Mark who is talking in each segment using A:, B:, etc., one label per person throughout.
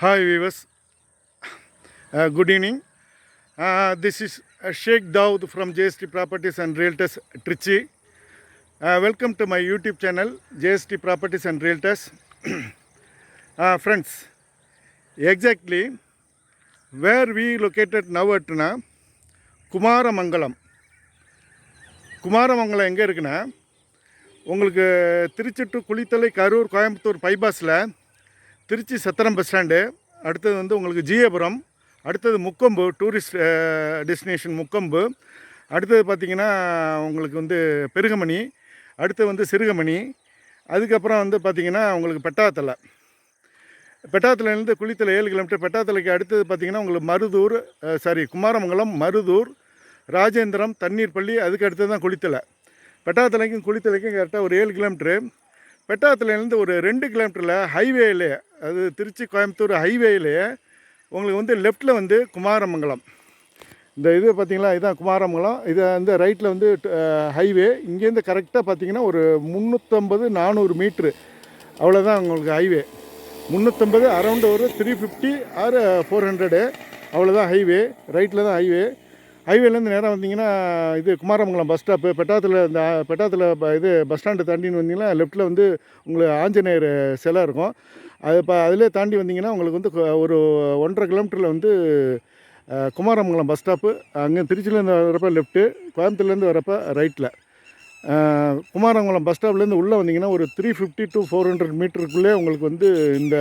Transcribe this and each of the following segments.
A: Hi, viewers. Uh, good evening. Uh, this is uh, Sheikh Dawood from JST Properties and Realtors Trichy. Uh, welcome to my YouTube channel, JST Properties and Realtors. uh, friends, exactly where we located now at na, Kumaramangalam Kumaramangalam எங்கே இருக்குன்னா உங்களுக்கு Trichy to Kulithalai Karur Coimbatore பைபாஸில் Trichy Chathiram bus stand அடுத்தது வந்து உங்களுக்கு ஜியபுரம் அடுத்தது Mukkombu tourist destination Mukkombu அடுத்தது பார்த்திங்கன்னா உங்களுக்கு வந்து பெருகமணி அடுத்து வந்து சிறுகமணி அதுக்கப்புறம் வந்து பார்த்திங்கன்னா உங்களுக்கு பெட்டாத்தலை. பெட்டாத்தலைலேருந்து குளித்தலை ஏழு கிலோமீட்டர் பெட்டாத்தலைக்கு அடுத்தது பார்த்திங்கன்னா உங்களுக்கு மருதூர் சாரி குமாரமங்கலம் மருதூர் ராஜேந்திரம் தண்ணீர் பள்ளி அதுக்கு அடுத்தது தான் குளித்தலை. பெட்டாத்தலைக்கும் குளித்தலைக்கும் கரெக்டாக ஒரு ஏழு கிலோமீட்ரு பெட்டாத்துலேருந்து ஒரு ரெண்டு கிலோமீட்டரில் ஹைவேலே அது திருச்சி கோயம்புத்தூர் ஹைவேலேயே உங்களுக்கு வந்து லெஃப்ட்டில் வந்து குமாரமங்கலம். இந்த இது பார்த்திங்களா இதுதான் குமாரமங்கலம். இது வந்து ரைட்டில் வந்து ஹைவே இங்கேருந்து கரெக்டாக பார்த்தீங்கன்னா ஒரு முந்நூற்றம்பது நானூறு மீட்ரு அவ்வளோதான் உங்களுக்கு ஹைவே முந்நூற்றம்பது அரௌண்டு ஒரு three fifty or four hundred அவ்வளோதான் ஹைவே ரைட்டில் தான் ஹைவே ஹைவேலேருந்து நேராக வந்தீங்கன்னா இது குமாரமங்கலம் பஸ் ஸ்டாப்பு பெட்டாத்தில் இந்த பெட்டாத்தில் இது பஸ் ஸ்டாண்டு தாண்டின்னு வந்தீங்கன்னா லெஃப்ட்டில் வந்து உங்களுக்கு ஆஞ்சநேயர் சிலை இருக்கும். அது இப்போ அதிலே தாண்டி வந்தீங்கன்னா உங்களுக்கு வந்து ஒரு ஒன்றரை கிலோமீட்டரில் வந்து குமாரமங்கலம் பஸ் ஸ்டாப்பு அங்கே திருச்சியிலேருந்து வரப்போ லெஃப்ட்டு கோயம்புத்தூர்லேருந்து வரப்போ ரைட்டில் குமாரமங்கலம் பஸ் ஸ்டாப்லேருந்து உள்ளே வந்தீங்கன்னா ஒரு three fifty to four hundred மீட்டருக்குள்ளே உங்களுக்கு வந்து இந்த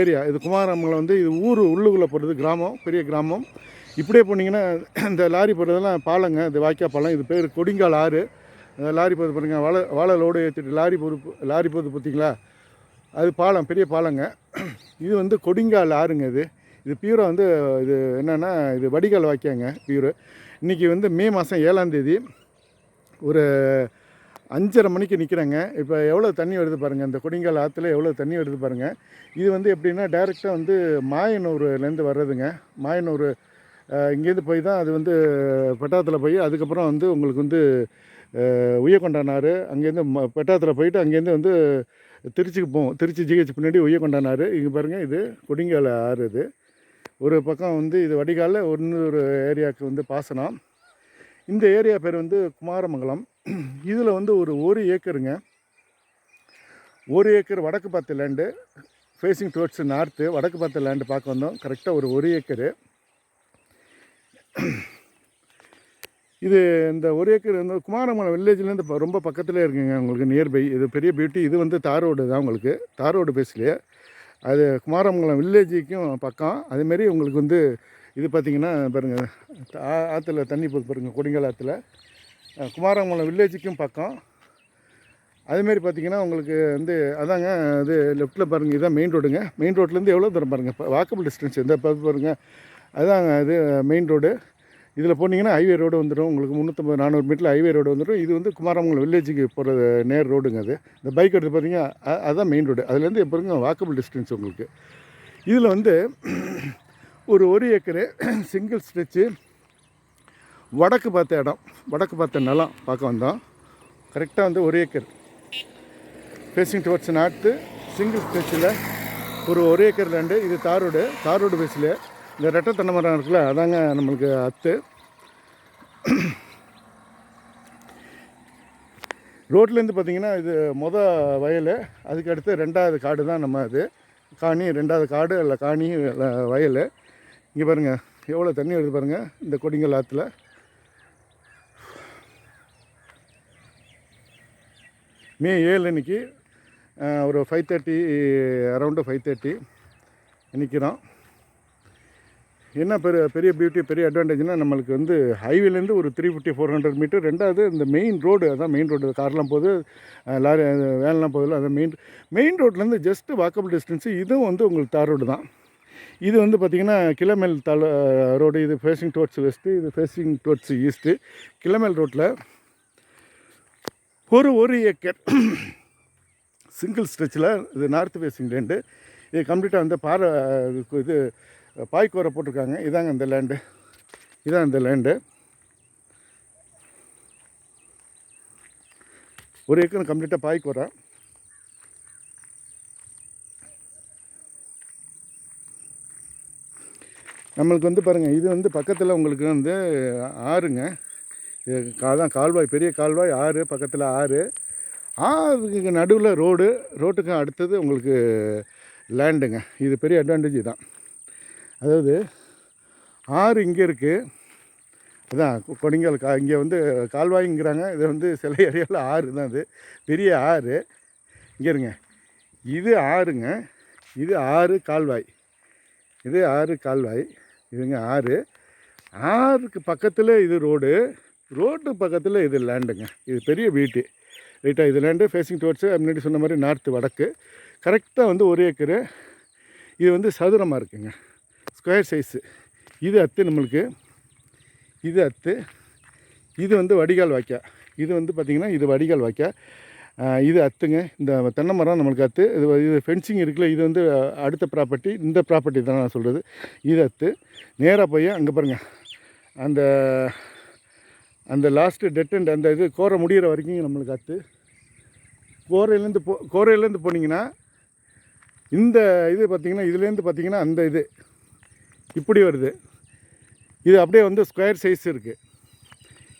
A: ஏரியா இது குமாரமங்கலம் வந்து இது ஊர் உள்ளுக்குள்ளே போகிறது கிராமம் பெரிய கிராமம். இப்படியே போனீங்கன்னா இந்த லாரி போகிறதெல்லாம் பாலங்க இந்த வாய்க்கா பாலம் இது பேர் கொடிங்கால் ஆறு. அந்த லாரி போகுது பாருங்க வாழை வாழை லோடு ஏற்றிட்டு லாரி போது லாரி போகுது பார்த்தீங்களா அது பாலம் பெரிய பாலங்க. இது வந்து கொடிங்கால் ஆறுங்க இது. இது பியூரை வந்து இது என்னென்னா இது வடிகால் வாய்க்காங்க பியூரு. இன்றைக்கி வந்து மே மாதம் ஏழாந்தேதி ஒரு அஞ்சரை மணிக்கு நிற்கிறேங்க இப்போ எவ்வளோ தண்ணி வருது பாருங்கள் இந்த கொடிங்கால் ஆற்றுல எவ்வளோ தண்ணி வருது பாருங்கள் இது வந்து எப்படின்னா டைரெக்டாக வந்து மாயனூர்லேருந்து வர்றதுங்க. மாயனூர் இங்கேருந்து போய் தான் அது வந்து பெட்டாத்தில் போய் அதுக்கப்புறம் வந்து உங்களுக்கு வந்து அஹ், அங்கேருந்து ம பெட்டாத்தில் போயிட்டு அங்கேருந்து வந்து திருச்சிக்கு போவோம். திருச்சி ஜிஹெச் பின்னாடி உய்யக்கொண்டானார் இங்கே பாருங்கள் இது கொடிங்கால ஆறு இது. ஒரு பக்கம் வந்து இது வடிகாலில் இன்னொரு ஏரியாவுக்கு வந்து பாசனம். இந்த ஏரியா பேர் வந்து குமாரமங்கலம். இதில் வந்து ஒரு ஒரு ஏக்கருங்க. ஒரு ஏக்கர் வடக்கு பார்த்த லேண்டு ஃபேஸிங் டுவர்ட்ஸ் நார்த்து வடக்கு பார்த்த லேண்டு பார்க்க வந்தோம். கரெக்டாக ஒரு ஒரு ஏக்கரு. இது இந்த ஒரு ஏக்கர் வந்து குமாரமலை வில்லேஜ்லேருந்து இப்போ ரொம்ப பக்கத்துலேயே இருக்குங்க உங்களுக்கு நியர்பை இது பெரிய பியூட்டி இது வந்து தார் ரோடு தான் உங்களுக்கு. தார் ரோடு பேசலையே அது குமாரமங்கலம் வில்லேஜுக்கும் பக்கம். அதேமாரி உங்களுக்கு வந்து இது பார்த்திங்கன்னா பாருங்கள் ஆற்றுல தண்ணி போகுது பாருங்கள் கொடுங்கல் ஆற்றுல குமாரமங்கலம் வில்லேஜுக்கும் பக்கம். அதேமாரி பார்த்திங்கன்னா உங்களுக்கு வந்து அதாங்க இது லெஃப்ட்டில் பாருங்கள் இதுதான் மெயின் ரோடுங்க மெயின் ரோட்லேருந்து எவ்வளோ தூரம் பாருங்கள் வாக்கபிள் டிஸ்டன்ஸ் இந்த பார்த்து பாருங்கள் அதுதான் இது மெயின் ரோடு இதில் போனீங்கன்னா ஹைவே ரோடு வந்துடும். உங்களுக்கு முந்நூற்றம்பது நானூறு மீட்டர் ஹைவே ரோடு வந்துடும். இது வந்து குமாரமங்கலம் வில்லேஜுக்கு போகிற நேர் ரோடுங்க அது. இந்த பைக் எடுத்து பார்த்தீங்கன்னா அதுதான் மெயின் ரோடு அதுலேருந்து எப்போங்க வாக்கபிள் டிஸ்டன்ஸ் உங்களுக்கு. இதில் வந்து ஒரு ஒரு ஏக்கரு சிங்கிள் ஸ்ட்ரெச்சு வடக்கு பார்த்த இடம். வடக்கு பார்த்த நிலம் பார்க்க வந்தோம். கரெக்டாக வந்து ஒரு acre. Facing towards north single ஸ்ட்ரெச்சில் ஒரு ஒரு ஏக்கர் லேண்டு இது தார் ரோடு தார் ரோடு பேஸில் இந்த ரெட்டை தென்னை மரம் இருக்குல்ல அதாங்க நம்மளுக்கு அத்து. ரோட்லேருந்து பார்த்தீங்கன்னா இது மொத வயல் அதுக்கு அடுத்து ரெண்டாவது காடு தான் நம்ம அது காணி ரெண்டாவது காடு இல்லை காணி இல்லை வயல். இங்கே பாருங்கள் எவ்வளோ தண்ணி வருது பாருங்கள் இந்த கொடிங்கல் ஆற்றுல மே ஏழு இன்னைக்கு ஒரு five thirty around five thirty நிற்கிறோம் என்ன பெரிய பெரிய பியூட்டி பெரிய அட்வான்டேஜ்னால் நம்மளுக்கு வந்து ஹைவேலேருந்து ஒரு three fifty four hundred metre ரெண்டாவது இந்த மெயின் ரோடு அதான் மெயின் ரோடு கார்லாம் போகுது லாரி வேன்லாம் போகுதுல அதான் மெயின் மெயின் ரோட்லேருந்து ஜஸ்ட்டு வாக்கபிள் டிஸ்டன்ஸு இதுவும் வந்து உங்களுக்கு தார் ரோடு தான். இது வந்து பார்த்திங்கன்னா கிளமேல் தல ரோடு இது ஃபேஸிங் டுவர்ட்ஸ் வெஸ்ட்டு இது ஃபேஸிங் டுவர்ட்ஸ் ஈஸ்ட்டு கிளமேல் ரோட்டில் ஒரு ஒரு ஏக்கர் சிங்கிள் ஸ்ட்ரெச்சில் இது நார்த் ஃபேஸிங் லேண்டு இது கம்ப்ளீட்டாக வந்து பாறை இது பாய்க்கோரை போட்டிருக்காங்க. இதாங்க இந்த லேண்டு இதான் இந்த லேண்டு ஒரு ஏக்கர் கம்ப்ளீட்டாக பாய்க்கோரை நம்மளுக்கு வந்து பாருங்கள் இது வந்து பக்கத்தில் உங்களுக்கு வந்து ஆறுங்க. இது கால்வாய் பெரிய கால்வாய் ஆறு பக்கத்தில் ஆறு. ஆறுக்கு நடுவில் ரோடு ரோட்டுக்கு அடுத்தது உங்களுக்கு லேண்டுங்க இது பெரிய அட்வான்டேஜ் தான். அதாவது ஆறு இங்கே இருக்குது அதான் கொடிங்கல் கா இங்கே வந்து கால்வாய்ங்கிறாங்க. இது வந்து சில ஏரியாவில் ஆறு தான் அது. பெரிய ஆறு. இங்கே இருங்க. இது ஆறுங்க. இது ஆறு கால்வாய். இது ஆறு கால்வாய். இதுங்க ஆறு. ஆறுக்கு பக்கத்தில் இது ரோடு. ரோட்டு பக்கத்தில் இது லேண்டுங்க. இது பெரிய வீட்டு. ரைட்டாக இது லேண்டு ஃபேஸிங் டுவர்ட்ஸு முன்னாடி சொன்ன மாதிரி நார்த்து வடக்கு. கரெக்டாக வந்து ஒரு ஏக்கரு. இது வந்து சதுரமாக இருக்குங்க. Square size. இது அத்து நம்மளுக்கு. இது அத்து. இது வந்து வடிகால் வாய்க்கா. இது வந்து பார்த்திங்கன்னா இது வடிகால் வாய்க்கா. இது அத்துங்க. இந்த தென்னை மரம் நம்மளுக்கு அத்து. இது இது ஃபென்சிங் இருக்குல்ல இது வந்து அடுத்த ப்ராப்பர்ட்டி இந்த ப்ராப்பர்ட்டி தான் நான் சொல்கிறது இது அத்து. நேராக போய் அங்கே பாருங்கள் அந்த அந்த லாஸ்ட்டு டெட்டண்ட் அந்த இது கோரை முடிகிற வரைக்கும் நம்மளுக்கு அத்து. கோரையிலேருந்து போ கோரையிலேருந்து போனீங்கன்னா இந்த இது பார்த்திங்கன்னா இதுலேருந்து பார்த்திங்கன்னா அந்த இது. இப்படி வருது. இது அப்படியே வந்து ஸ்கொயர் சைஸ் இருக்குது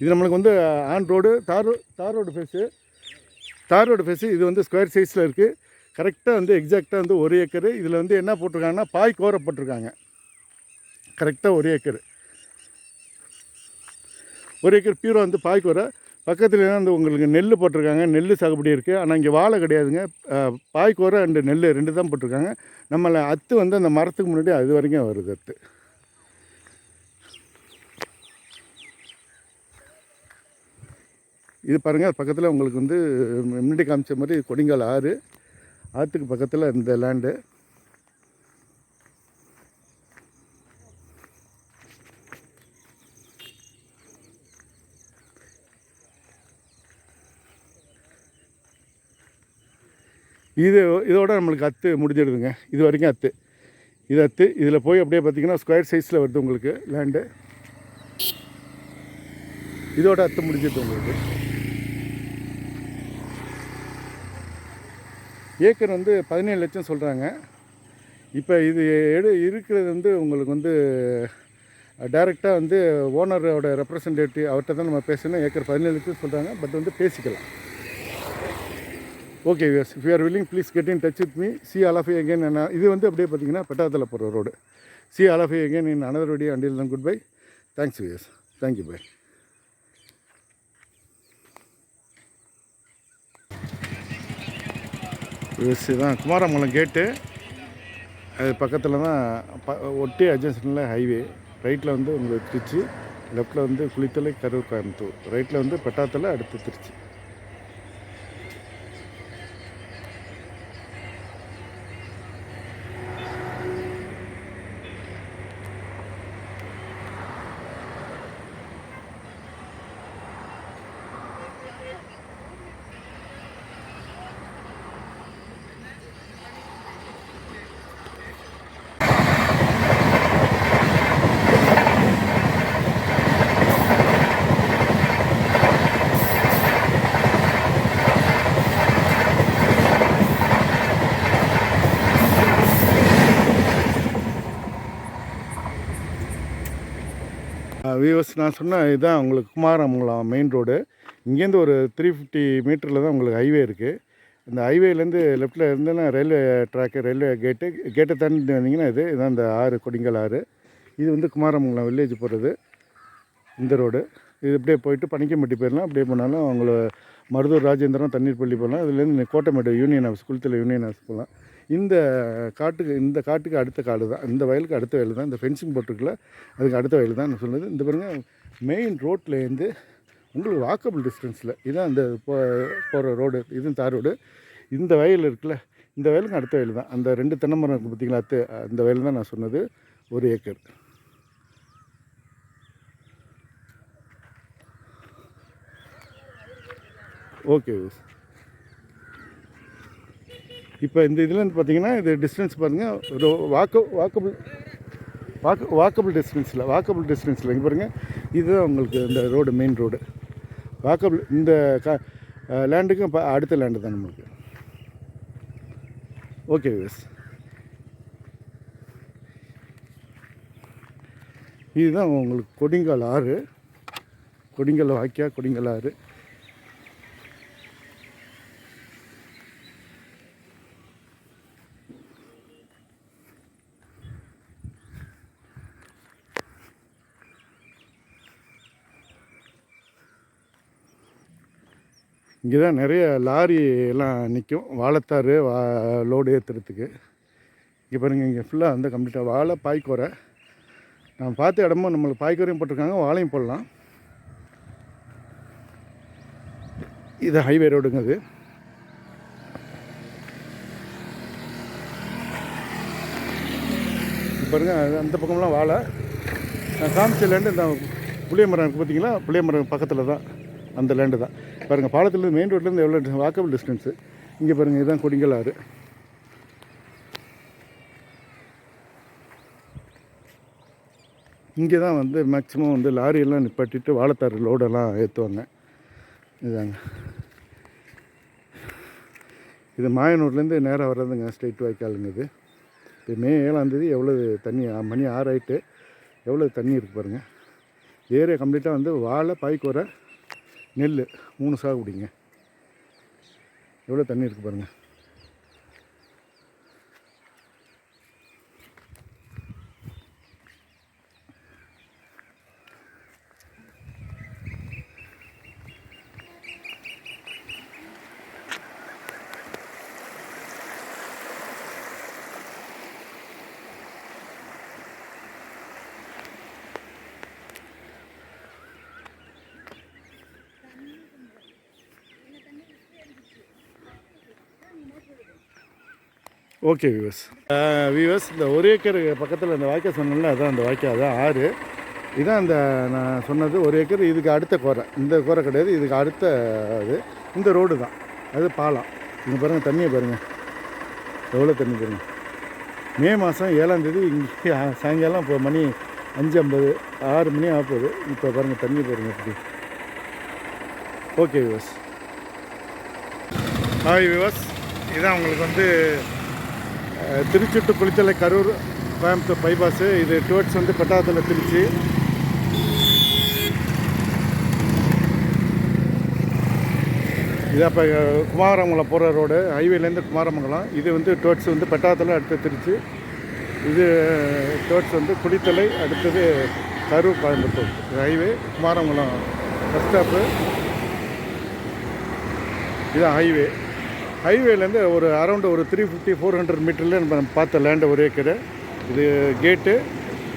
A: இது நம்மளுக்கு வந்து on road tar tar road face tar road face இது வந்து ஸ்கொயர் சைஸில் இருக்குது கரெக்டாக வந்து எக்ஸாக்டாக வந்து ஒரு ஏக்கரு. இதில் வந்து என்ன போட்டிருக்காங்கன்னா பாய் கோரப்பட்டிருக்காங்க கரெக்டாக ஒரு ஏக்கர். ஒரு ஏக்கர் பீரோ வந்து பாய்க்கூரை பக்கத்தில் அந்த உங்களுக்கு நெல் போட்டிருக்காங்க நெல் சாகுபடி இருக்குது ஆனால் இங்கே வாழை கிடையாதுங்க. பாய்க்கோரை ரெண்டு அண்டு நெல் ரெண்டு தான் போட்டிருக்காங்க. நம்மளை அத்து வந்து அந்த மரத்துக்கு முன்னாடி அது வரைக்கும் வருது அத்து. இது பாருங்கள் பக்கத்தில் உங்களுக்கு வந்து முன்னாடி காமிச்ச மாதிரி கொடிங்கால் ஆறு. ஆற்றுக்கு பக்கத்தில் இந்த லேண்டு இது இதோட நம்மளுக்கு அத்து முடிஞ்சிடுதுங்க. இது வரைக்கும் அத்து. இது அத்து. இதில் போய் அப்படியே பார்த்தீங்கன்னா ஸ்கொயர் சைஸில் வருது உங்களுக்கு லேண்டு இதோட அத்து முடிஞ்சிடுது உங்களுக்கு. ஏக்கர் வந்து பதினேழு லட்சம் சொல்கிறாங்க இப்போ இது எடு இருக்கிறது வந்து உங்களுக்கு வந்து டைரெக்டாக வந்து ஓனரோட ரெப்ரசன்டேட்டிவ் அவர்கிட்ட தான் நம்ம பேசணும். ஏக்கர் பதினேழு லட்சம் சொல்கிறாங்க பட் வந்து பேசிக்கலாம். Okay yes if you are willing please get in touch with me see all of again என்ன இது வந்து அப்படியே பார்த்தீங்கன்னா பெட்டாத்தில் போகிற road see all of again in another video until then good bye thanks views thank you bye yes தான் குமாரமங்கலம் கேட்டு அது பக்கத்தில் தான் ப ஒட்டி அட்ஜன்ஷனில் ஹைவே ரைட்டில் வந்து உங்களுக்கு திருச்சி லெஃப்ட்டில் வந்து குளித்தலை கரூர் கோயம்புத்தூர். ரைட்டில் வந்து பெட்டாத்தில் அடுத்து திருச்சி. வியூவர்ஸ் நான் சொன்ன இதுதான் உங்களுக்கு குமாரமங்கலம் மெயின் ரோடு இங்கேருந்து ஒரு த்ரீ ஃபிஃப்டி மீட்டரில் தான் உங்களுக்கு ஹைவே இருக்குது இந்த ஹைவேலேருந்து லெஃப்ட்டில் இருந்தேன்னா ரயில்வே ட்ராக்கு ரயில்வே கேட்டு கேட்டை தாண்டி வந்தீங்கன்னா இது இதுதான் இந்த ஆறு கொடிங்கல் ஆறு. இது வந்து குமாரமங்கலம் வில்லேஜ் போகிறது இந்த ரோடு இது அப்படியே போயிட்டு பனிக்கம்பட்டி போயிடலாம். அப்படியே போனாலும் அவங்கள மருதூர் ராஜேந்திரம் தண்ணீர் பள்ளி போகலாம். இதுலேருந்து கோட்டைமேடு யூனியன் ஹவுஸ் குளத்தில் யூனியன் ஹவுஸ் போகலாம். இந்த காட்டுக்கு இந்த காட்டுக்கு அடுத்த காடு தான் இந்த வயலுக்கு அடுத்த வயல் தான் இந்த ஃபென்சிங் போட்டிருக்குல அதுக்கு அடுத்த வயல் தான் நான் சொன்னது. இந்த பாருங்கள் மெயின் ரோட்லேருந்து உங்களுக்கு வாக்கபிள் டிஸ்டன்ஸில் இதான் இந்த போ போகிற ரோடு இதுவும் தார் ரோடு இந்த வயல் இருக்குல்ல இந்த வயலுக்கு அடுத்த வயல் தான் அந்த ரெண்டு தென்னை மரம் இருக்குது பார்த்தீங்களா அத்து அந்த வயல் தான் நான் சொன்னது. ஒரு ஏக்கர். ஓகே இப்போ இந்த இதில் வந்து பார்த்தீங்கன்னா இது டிஸ்டன்ஸ் பாருங்கள் ஒரு வாக்க வாக்கபிள் வாக்க வாக்கபிள் டிஸ்டன்ஸில் வாக்கபிள் டிஸ்டன்ஸில் இங்கே பாருங்கள் இதுதான் உங்களுக்கு இந்த ரோடு மெயின் ரோடு வாக்கபிள் இந்த கா லேண்டுக்கும் இப்போ அடுத்த லேண்டு தான் நம்மளுக்கு. ஓகே விஸ் இதுதான் உங்களுக்கு கொடிங்கால் ஆறு. கொடிங்கல் வாய்க்கா கொடிங்கல் ஆறு. இங்கே தான் நிறைய லாரி எல்லாம் நிற்கும். வாழைத்தாறு வா லோடு ஏற்றுறதுக்கு இங்கே பாருங்கள் இங்கே ஃபுல்லாக வந்து கம்ப்ளீட்டாக வாழை பாய்க்கோரை நான் பார்த்த இடமும் நம்மளுக்கு பாய்க்கோரையும் போட்டிருக்காங்க வாழையும் போடலாம். இது ஹைவே ரோடுங்க அது. இங்க பாருங்க அது அந்த பக்கம்லாம் வாழை. நான் காமிச்ச இந்த புளிய மரம் இருக்குது பார்த்தீங்களா புளிய மரம் பக்கத்தில் தான். அந்த லேண்டு தான். பாருங்கள் பாலத்துலேருந்து மெயின் ரோட்லேருந்து எவ்வளோ வாக்கபிள் டிஸ்டன்ஸு இங்கே பாருங்கள் இதுதான் கொடிங்கல் ஆறு. இங்கே தான் வந்து மேக்ஸிமம் வந்து லாரியெல்லாம் நிப்பாட்டிட்டு வாழைத்தாறு லோடெல்லாம் ஏற்றுவாங்க இதாங்க. இது மாயனூர்லேருந்து நேராக வர்றதுங்க ஸ்ட்ரெயிட் வாய்க்காலுங்க இது. இப்போ மே ஏழாந்தேதி எவ்வளோ தண்ணி மணி ஆறாயிட்டு எவ்வளோ தண்ணி இருக்கு பாருங்கள் ஏரியா கம்ப்ளீட்டாக வந்து வாழை பாய்க்கூரை நெல் மூணு சாகுபடிங்க எவ்வளோ தண்ணி இருக்குது பாருங்கள் ஓகே வியூவர்ஸ் வியூவர்ஸ் இந்த ஒரு ஏக்கர் பக்கத்தில் இந்த வாய்க்கால் சொன்னல அதான் அந்த வாய்க்கால் அதான் ஆறு. இதான் அந்த நான் சொன்னது ஒரு ஏக்கர் இதுக்கு அடுத்த கோரை. இந்த கோரை கிடையாது இதுக்கு அடுத்த அது இந்த ரோடு தான். அது பாலம். இங்கே பாருங்கள் தண்ணியை பாருங்கள் எவ்வளோ தண்ணி பாருங்கள் மே மாதம் ஏழாந்தேதி இங்கே சாயங்காலம் இப்போ மணி அஞ்சு ஐம்பது ஆறு மணி ஆக போகுது. இப்போ பாருங்கள் தண்ணி பாருங்கள் எப்படி ஓகே விவாஸ் ஹாய் விவாஸ் இதான் உங்களுக்கு வந்து திருச்சுட்டு திருச்சி டு குளித்தலை கரூர் கோயம்புத்தூர் பைபாஸு இது டுவர்ட்ஸ் வந்து பெட்டாத்தில் திருச்சி. இது அப்போ குமாரமங்கலம் போகிற ரோடு ஹைவேலேருந்து குமாரமங்கலம். இது வந்து டுவர்ட்ஸ் வந்து பெட்டாத்தில் அடுத்து திருச்சி. இது டுவர்ட்ஸ் வந்து குளித்தலை அடுத்தது கரூர் கோயம்புத்தூர். இது ஹைவே குமாரமங்கலம் பஸ் ஸ்டாப்பு இது ஹைவே ஹைவேலேருந்து ஒரு அரௌண்ட் ஒரு த்ரீ ஃபிஃப்டி ஃபோர் ஹண்ட்ரட் மீட்டரில் நம்ம பார்த்த லேண்டு ஒரு ஏக்கரு இது கேட்டு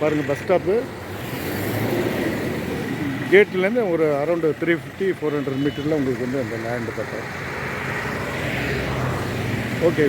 A: பாருங்கள் பஸ் ஸ்டாப்பு கேட்லேருந்து ஒரு around three fifty four hundred மீட்டரில் உங்களுக்கு வந்து அந்த லேண்டு பார்த்தோம். ஓகே